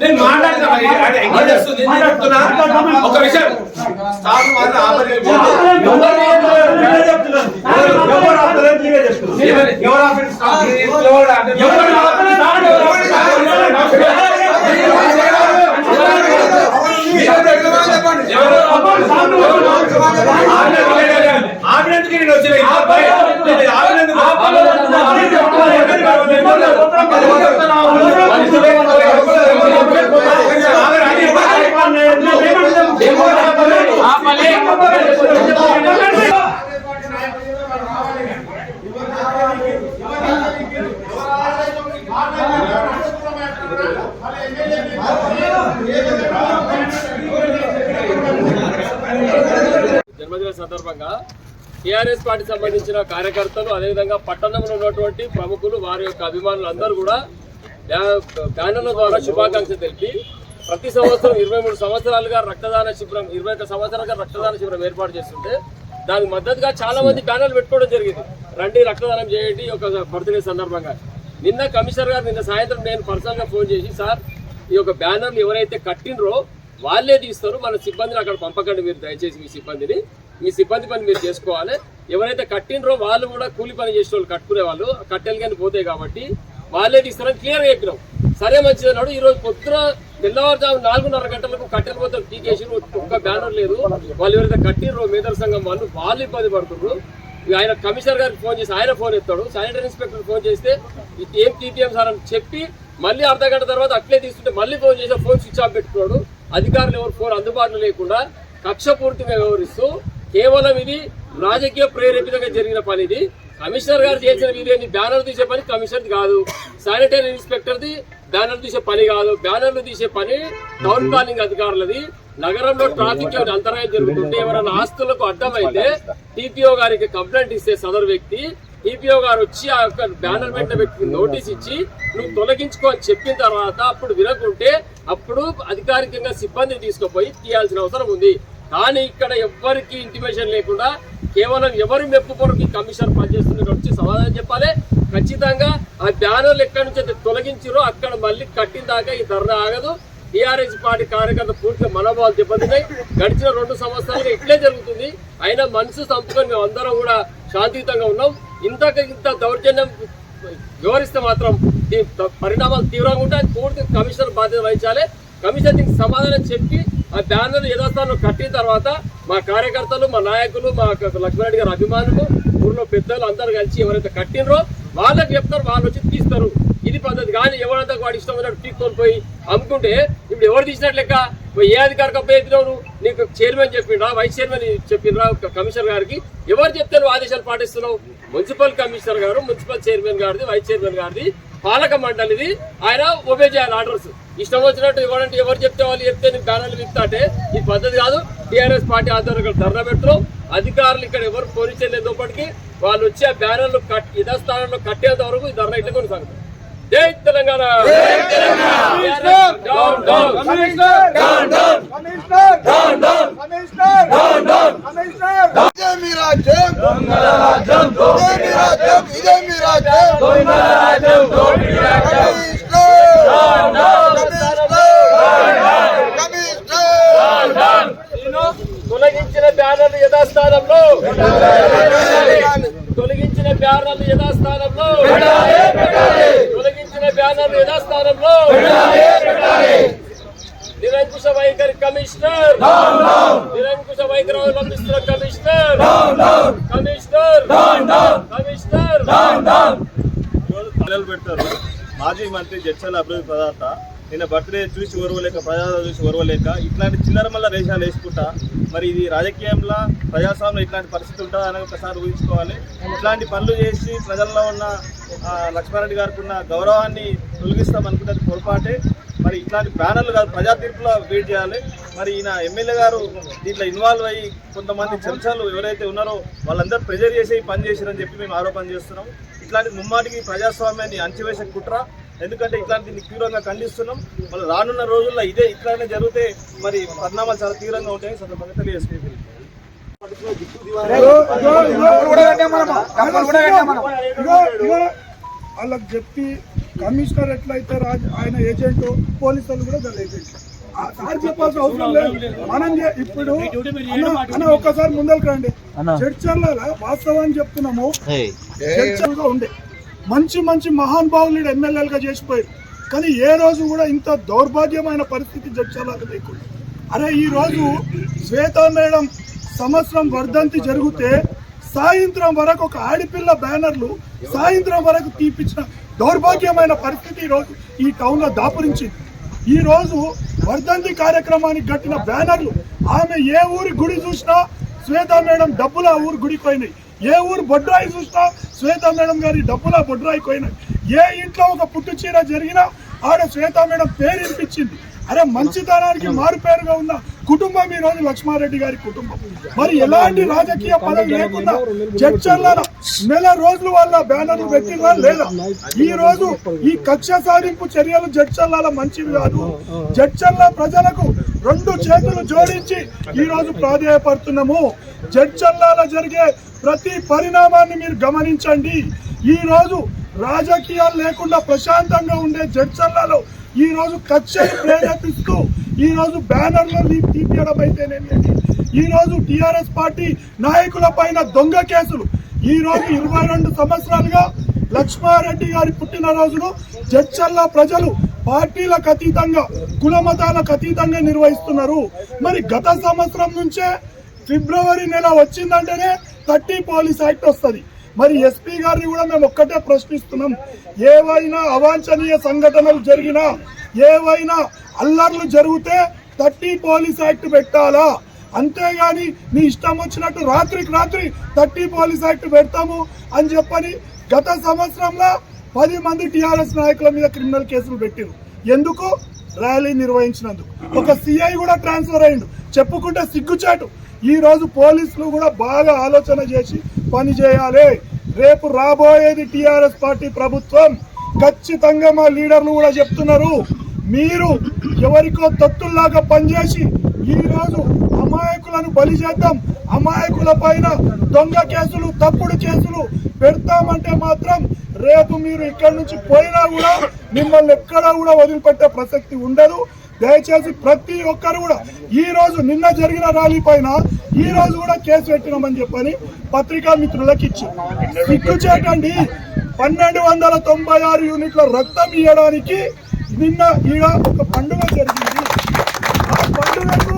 నేను మాట్లాడతా ఒక విషయం స్టార్ మాత్రం ఆపలేదు. ఎవరు- ఎవరు ఆపలేదు స్టార్? ఎవరు ఆపలేదు? ఎవరు ఆపలేదు? ఎవరు ఆపినందుకే నేను వచ్చిన ఆపినందుకు జన్మదిన సందర్భంగా టిఆర్ఎస్ పార్టీ సంబంధించిన కార్యకర్తలు అదేవిధంగా పట్టణంలో ఉన్నటువంటి ప్రముఖులు వారి యొక్క అభిమానులు అందరూ కూడా బ్యానర్ల ద్వారా శుభాకాంక్షలు తెలిపి ప్రతి సంవత్సరం ఇరవై మూడు సంవత్సరాలుగా రక్తదాన శిబిరం ఇరవై ఒక్క సంవత్సరాలుగా రక్తదాన శిబిరం ఏర్పాటు చేస్తుంటే దానికి మద్దతుగా చాలా మంది బ్యానర్లు పెట్టుకోవడం జరిగింది. రండి రక్తదానం చేయండి ఒక బర్త్డే సందర్భంగా. నిన్న కమిషనర్ గారు నిన్న సాయంత్రం నేను పర్సనల్గా ఫోన్ చేసి సార్ ఈ యొక్క బ్యానర్లు ఎవరైతే కట్టినరో వాళ్ళే తీస్తారు మన సిబ్బందిని అక్కడ పంపకండి మీరు దయచేసి మీ సిబ్బందిని. మీ సిబ్బంది పని మీరు చేసుకోవాలి. ఎవరైతే కట్టినరో వాళ్ళు కూడా కూలి పని చేసిన వాళ్ళు కట్టుకునే వాళ్ళు కట్టెలు కానీ పోతాయి కాబట్టి వాళ్ళే తీస్తారని క్లియర్గా చెప్పినాం. సరే మంచిది అన్నాడు. ఈ రోజు పొద్దున తెల్లవారుజాము నాలుగున్నర గంటలకు కట్టెలు పోతే టీకేసి ఒక్క బ్యానర్ లేదు. వాళ్ళు ఎవరైతే కట్టినరో మేధర్ సంఘం వాళ్ళు వాళ్ళు ఇబ్బంది పడుతున్నారు. ఆయన కమిషనర్ గారికి ఫోన్ చేసి ఆయన ఫోన్ ఎత్తాడు. శానిటరీ ఇన్స్పెక్టర్ ఫోన్ చేస్తే ఇది ఏం టీపీఎం సార్ అని చెప్పి మళ్ళీ అర్ధ గంట తర్వాత అట్లే తీసుకుంటే మళ్ళీ ఫోన్ చేసి ఫోన్ స్విచ్ ఆఫ్ పెట్టుకున్నాడు. అధికారులు ఎవరు ఫోన్ అందుబాటులో లేకుండా కక్షపూర్తిగా వ్యవహరిస్తూ కేవలం ఇది రాజకీయ ప్రేరేపితంగా జరిగిన పని ఇది. కమిషనర్ గారు చేసిన వీడియోని బ్యానర్ తీసే పని కమిషనర్ కాదు. శానిటరీ ఇన్స్పెక్టర్ది బ్యానర్ తీసే పని కాదు. బ్యానర్లు తీసే పని టౌన్ ప్లానింగ్ అధికారులది. నగరంలో ట్రాఫిక్ అంతరాయం జరుగుతుంటే ఎవరైనా ఆస్తులకు అడ్డమైతే టీపీఓ గారికి కంప్లైంట్ ఇస్తే సదరు వ్యక్తి టీపీఓ గారు వచ్చి ఆ యొక్క బ్యానర్ పెట్టిన వ్యక్తికి నోటీస్ ఇచ్చి నువ్వు తొలగించుకో అని చెప్పిన తర్వాత అప్పుడు వినకుంటే అప్పుడు అధికారికంగా సిబ్బందిని తీసుకుపోయి తీయాల్సిన అవసరం ఉంది. కానీ ఇక్కడ ఎవ్వరికి ఇంటిమేషన్ లేకుండా కేవలం ఎవరి మెప్పు కొరకు ఈ కమిషన్ పనిచేస్తుంది వచ్చి సమాధానం చెప్పాలి. ఖచ్చితంగా ఆ బ్యానర్లు ఎక్కడి నుంచి అయితే తొలగించారో అక్కడ మళ్ళీ కట్టిన దాకా ఈ ధర్నా ఆగదు. టీఆర్ఎస్ పార్టీ కార్యకర్త పూర్తిగా మనోభావాలు దెబ్బతిన్నాయి. గడిచిన రెండు సంవత్సరాలుగా ఇట్లే జరుగుతుంది. అయినా మనసు చంపుకొని మేము అందరం కూడా శాంతియుతంగా ఉన్నాం. ఇంతక ఇంత దౌర్జన్యం వివరిస్తే మాత్రం దీని పరిణామాలు తీవ్రంగా ఉంటాయి. పూర్తి కమిషనర్ బాధ్యత వహించాలి. కమిషన్ దీనికి సమాధానం చెప్పి ఆ బ్యానర్ యథాస్థానంలో కట్టిన తర్వాత మా కార్యకర్తలు మా నాయకులు మా లక్ష్మీరెడ్డి గారి అభిమానులు ఊర్లో పెద్దలు అందరూ కలిసి ఎవరైతే కట్టినరో వాళ్ళకి చెప్తారు వాళ్ళు వచ్చి తీస్తారు. ఇది పద్ధతి కానీ ఎవరంతా వాడి ఇష్టం ఉన్నట్టు తీసుకొని పోయి అమ్ముకుంటే ఇప్పుడు ఎవరు తీసినట్టు లెక్క? పోయి ఏ అధికారికి అప్పయ్యావు నీకు చైర్మన్ చెప్పిండ్రా వైస్ చైర్మన్ చెప్పిండ్రా ఒక కమిషనర్ గారికి. ఎవరు చెప్తే నువ్వు ఆదేశాలు పాటిస్తున్నావు? మున్సిపల్ కమిషనర్ గారు మున్సిపల్ చైర్మన్ గారిది వైస్ చైర్మన్ గారిది పాలక మండలిది. ఆయన ఒబే చేయాలి ఆర్డర్స్. ఇష్టం వచ్చినట్టు ఇవ్వడంటే ఎవరు చెప్తే వాళ్ళు చెప్తే నీకు బ్యానర్లు విత్తాటే ఈ పద్ధతి కాదు. టీఆర్ఎస్ పార్టీ ఆధ్వర్యంలో ధర్నా పెట్టడం అధికారులు ఇక్కడ ఎవరు పోలీసులేదప్పటికీ వాళ్ళు వచ్చి ఆ బ్యానర్లు కట్ యథాస్థానంలో కట్టేంత వరకు ఈ ధర్నా ఇట్లా కొనసాగుతుంది జై తెలంగాణ TRS డౌన్ డౌన్ ఇదే మీ రాజ్యం ఇదే మీ రాజ్యం ఇదే మీ రాజ్యం కమిషనర్ కమిషనర్ తొలగించిన బ్యానర్లు యథాస్థానంలో తొలగించిన బ్యానర్లు యథాస్థానంలో తొలగించిన బ్యానర్లు యథాస్థానంలో నిరంకుశ వైఖరి కమిషనర్ నిరంకుశ వైఖరి అవలంబిస్తున్న కమిషనర్ కమిషనర్ కమిషనర్ మొదలు పెడతారు. మాజీ మంత్రి జడ్చల అభివృద్ధి పదార్థ నిన్న బర్త్డే చూసి ఓర్వలేక ప్రజాదరణ చూసి ఓర్వలేక ఇట్లాంటి చిల్లర మల్ల రేషాలు వేసుకుంటా మరి ఇది రాజకీయంలో ప్రజాస్వామ్యం ఇట్లాంటి పరిస్థితి ఉంటుందా అని ఒకసారి ఊహించుకోవాలి. ఇట్లాంటి పనులు చేసి ప్రజల్లో ఉన్న ఆ, లక్ష్మారెడ్డి గారికి ఉన్న గౌరవాన్ని తొలగిస్తాం అనుకుంటే అది పొరపాటే. మరి ఇట్లాంటి ప్యానల్ కాదు ప్రజా తీర్పులో వెయిట్ చేయాలి మరి ఈయన ఎమ్మెల్యే గారు దీంట్లో ఇన్వాల్వ్ అయ్యి కొంతమంది చర్చలు ఎవరైతే ఉన్నారో వాళ్ళందరూ ప్రెజర్ చేసి పని చేశారని చెప్పి మేము ఆరోపణ చేస్తున్నాం ఇట్లాంటి ముమ్మాటికి ప్రజాస్వామ్యాన్ని అంచివేసే కుట్ర ఎందుకంటే ఇట్లాంటిని తీవ్రంగా ఖండిస్తున్నాం మళ్ళీ రానున్న రోజుల్లో ఇదే ఇట్లానే జరిగితే మరి పరిణామాలు చాలా తీవ్రంగా ఉంటాయని సందర్భంగా తెలియజేసుకుంటున్నాం వాళ్ళకి చెప్పి కమిషనర్ ఎట్లయితే రాజు ఆయన ఏజెంట్ పోలీసులు కూడా దాని ఏజెంట్. ఆ సార్ చెప్పాల్సిన అవసరం లేదు. మనం ఇప్పుడు అన్న- ఒక్కసారి ముందరికి రండి. చర్చల వాస్తవాన్ని చెప్తున్నాము. చర్చలుగా ఉండే. మంచి మంచి మహానుభావులు ఎమ్మెల్యేలుగా చేసిపోయారు. కానీ ఏ రోజు కూడా ఇంత దౌర్భాగ్యమైన పరిస్థితి లేకుండా. అరే ఈ రోజు శ్వేతా మేడం సంవత్సరం వర్ధంతి జరిగితే సాయంత్రం వరకు ఒక ఆడిపిల్ల బ్యానర్లు సాయంత్రం వరకు తీపిచ్చిన దౌర్భాగ్యమైన పరిస్థితి ఈరోజు రోజు ఈ టౌన్లో దాపురించింది. ఈ రోజు వర్ధంతి కార్యక్రమానికి కట్టిన బ్యానర్లు ఆమె ఏ ఊరి గుడి చూసినా శ్వేతా మేడం డబ్బులు ఆ ఊరు గుడిపోయినాయి. ఏ ఊరు బొడ్రాయి చూసినా శ్వేతా మేడం గారి డబ్బుల బొడ్రాయి పోయినాయి. ఏ ఇంట్లో ఒక పుట్టు చీర జరిగినా ఆడ శ్వేతా మేడం పేరు వినిపించింది. అరే మంచితనానికి మారు పేరుగా ఉన్న కుటుంబం ఈ రోజు లక్ష్మారెడ్డి గారి కుటుంబం. మరి ఎలాంటి రాజకీయ పదవి లేకుండా చర్చల నెల రోజులు వాళ్ళ బ్యానర్లు పెట్టినా లేదా? ఈ రోజు ఈ కక్ష సాధింపు చర్యలు జడ్చల్లాల మంచివి కాదు. జడ్చల్ల ప్రజలకు రెండు చేతులు జోడించి ఈ రోజు ప్రాధాయపడుతున్నాము. జడ్చల్లాల జరిగే ప్రతి పరిణామాన్ని మీరు గమనించండి. ఈ రోజు రాజకీయాలు లేకుండా ప్రశాంతంగా ఉండే జడ్చర్లలో ఈ రోజు కక్షలు ప్రేరేపిస్తూ ఈ రోజు బ్యానర్లు తీపియడం అయితేనేమి ఈ రోజు టిఆర్ఎస్ పార్టీ నాయకుల పైన దొంగ కేసులు. ఈ రోజు ఇరవై రెండు సంవత్సరాలుగా లక్ష్మారెడ్డి గారి పుట్టినరోజును జడ్చల్ల ప్రజలు పార్టీలకు అతీతంగా కుల అతీతంగా నిర్వహిస్తున్నారు. మరి గత సంవత్సరం నుంచే ఫిబ్రవరి నెల వచ్చిందంటేనే థర్టీ పోలీస్ యాక్ట్ వస్తుంది. మరి ఎస్పీ గారిని కూడా మేము ఒక్కటే ప్రశ్నిస్తున్నాం. ఏవైనా అవాంఛనీయ సంఘటనలు జరిగినా ఏవైనా అల్లర్లు జరిగితే థర్టీ పోలీస్ యాక్ట్ పెట్టాలా? అంతేగాని నీ ఇష్టం వచ్చినట్టు రాత్రికి రాత్రి థర్టీ పోలీస్ యాక్ట్ పెడతాము అని చెప్పని గత సంవత్సరంలో పది మంది టిఆర్ఎస్ నాయకుల మీద క్రిమినల్ కేసులు పెట్టారు ఎందుకు? ర్యాలీ నిర్వహించినందుకు. ఒక సిఐ కూడా ట్రాన్స్ఫర్ అయ్యిండు చెప్పుకుంటే సిగ్గుచాటు. ఈ రోజు పోలీసులు కూడా బాగా ఆలోచన చేసి పనిచేయాలి రేపు రాబోయేది టిఆర్ఎస్ పార్టీ ప్రభుత్వం. ఖచ్చితంగా మా లీడర్లు కూడా చెప్తున్నారు. మీరు ఎవరికో తత్తుల్లాగా పనిచేసి ఈ రోజు అమాయకులను బలి చేద్దాం. అమాయకుల పైన దొంగ కేసులు తప్పుడు కేసులు పెడతామంటే మాత్రం రేపు మీరు ఇక్కడి నుంచి పోయినా కూడా మిమ్మల్ని ఎక్కడా కూడా వదిలిపెట్టే ప్రసక్తి ఉండదు. దయచేసి ప్రతి ఒక్కరు కూడా ఈ రోజు నిన్న జరిగిన ర్యాలీ పైన ఈ రోజు కూడా కేసు పెట్టినామని చెప్పని పత్రికా మిత్రులకు ఇచ్చి. సిగ్గు చేయకండి. పన్నెండు వందల తొంభై ఆరు యూనిట్ల రక్తం ఇవ్వడానికి నిన్న ఈడ ఒక పండుగ జరిగింది. ఆ పండుగకు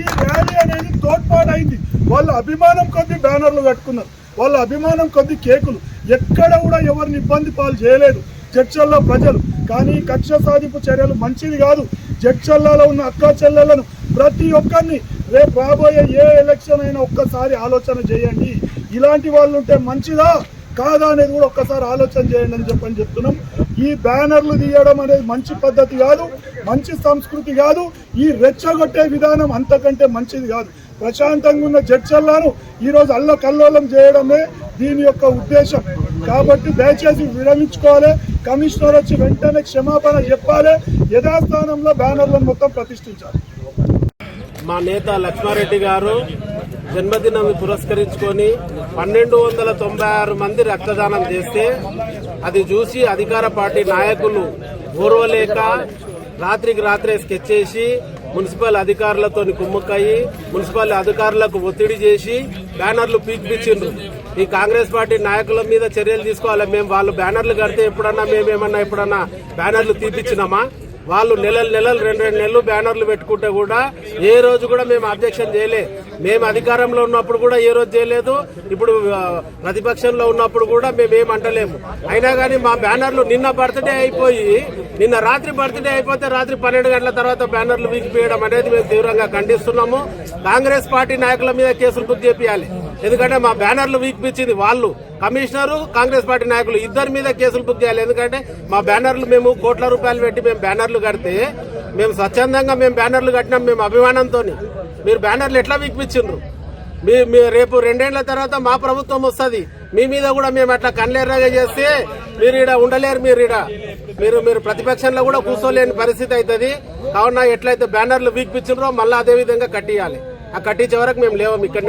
ఈ ర్యాలీ అనేది తోడ్పాటైంది. వాళ్ళ అభిమానం కొద్ది బ్యానర్లు కట్టుకున్నారు. వాళ్ళ అభిమానం కొద్ది కేకులు. ఎక్కడ కూడా ఎవరిని ఇబ్బంది పాలు చేయలేదు. చర్చల్లో ప్రజలు. కానీ కక్ష సాధింపు చర్యలు మంచిది కాదు. జడ్చల్లాలో ఉన్న అక్క చెల్లెలను ప్రతి ఒక్కరిని రేపు రాబోయే ఏ ఎలక్షన్ అయినా ఒక్కసారి ఆలోచన చేయండి. ఇలాంటి వాళ్ళు ఉంటే మంచిదా? కాదా అనేది కూడా ఒక్కసారి ఆలోచన చేయండి అని చెప్పని చెప్తున్నాం. ఈ బ్యానర్లు తీయడం అనేది మంచి పద్ధతి కాదు మంచి సంస్కృతి కాదు ఈ రెచ్చగొట్టే విధానం అంతకంటే మంచిది కాదు. ప్రశాంతంగా ఉన్న జడ్చల్లాను ఈరోజు రోజు అల్ల కల్లోలం చేయడమే దీని యొక్క ఉద్దేశం. కాబట్టి దయచేసి విరమించుకోవాలి. కమిషనర్ వచ్చి వెంటనే క్షమాపణ చెప్పాలి. యథాస్థానంలో బ్యానర్లను మొత్తం ప్రతిష్ఠించాలి. మా నేత లక్ష్మారెడ్డి గారు జన్మదినం పురస్కరించుకొని పన్నెండు వందల తొంభై ఆరు మంది రక్తదానం చేస్తే అది చూసి అధికార పార్టీ నాయకులు ఓర్వలేక రాత్రికి రాత్రే స్కెచ్ చేసి మున్సిపల్ అధికారులతో కుమ్ముక్కయ్యి మున్సిపల్ అధికారులకు ఒత్తిడి చేసి బ్యానర్లు పీకిపించిండ్రు ఈ కాంగ్రెస్ పార్టీ నాయకుల మీద చర్యలు తీసుకోవాలి. మేము వాళ్ళు బ్యానర్లు కడితే ఎప్పుడన్నా మేమేమన్నా ఎప్పుడన్నా బ్యానర్లు తీపిచ్చినామా? వాళ్ళు నెలలు నెలలు రెండు రెండు నెలలు బ్యానర్లు పెట్టుకుంటే కూడా ఏ రోజు కూడా మేము అబ్జెక్షన్ చేయలే. మేము అధికారంలో ఉన్నప్పుడు కూడా ఏ రోజు చేయలేదు. ఇప్పుడు ప్రతిపక్షంలో ఉన్నప్పుడు కూడా మేము ఏం అంటలేము. అయినా కానీ మా బ్యానర్లు నిన్న బర్త్డే అయిపోయి నిన్న రాత్రి బర్త్డే అయిపోతే రాత్రి పన్నెండు గంటల తర్వాత బ్యానర్లు వీగిపోయడం అనేది మేము తీవ్రంగా ఖండిస్తున్నాము. కాంగ్రెస్ పార్టీ నాయకుల మీద కేసులు బుక్ చేపియాలి. ఎందుకంటే మా బ్యానర్లు వీగిపించింది వాళ్ళు. కమిషనరు కాంగ్రెస్ పార్టీ నాయకులు ఇద్దరి మీద కేసులు బుక్ చేయాలి. ఎందుకంటే మా బ్యానర్లు మేము కోట్ల రూపాయలు పెట్టి మేము బ్యానర్లు కడితే మేము స్వచ్ఛందంగా మేము బ్యానర్లు కట్టినాం మేము అభిమానంతో మీరు బ్యానర్లు ఎట్లా వీగిపించిండ్రు మీ మీ రేపు రెండేళ్ళ తర్వాత మా ప్రభుత్వం వస్తుంది. మీ మీద కూడా మేము అట్లా కన్నేర్రగా చేస్తే మీరు ఈడ ఉండలేరు మీరు ఈడ. మీరు మీరు ప్రతిపక్షంలో కూడా కూర్చోలేని పరిస్థితి అవుతుంది కావున ఎట్లయితే బ్యానర్లు వీక్పించిండ్రో మళ్ళీ అదే విధంగా కట్టియాలి. ఆ కట్టించే వరకు మేము లేవం ఇక్కడ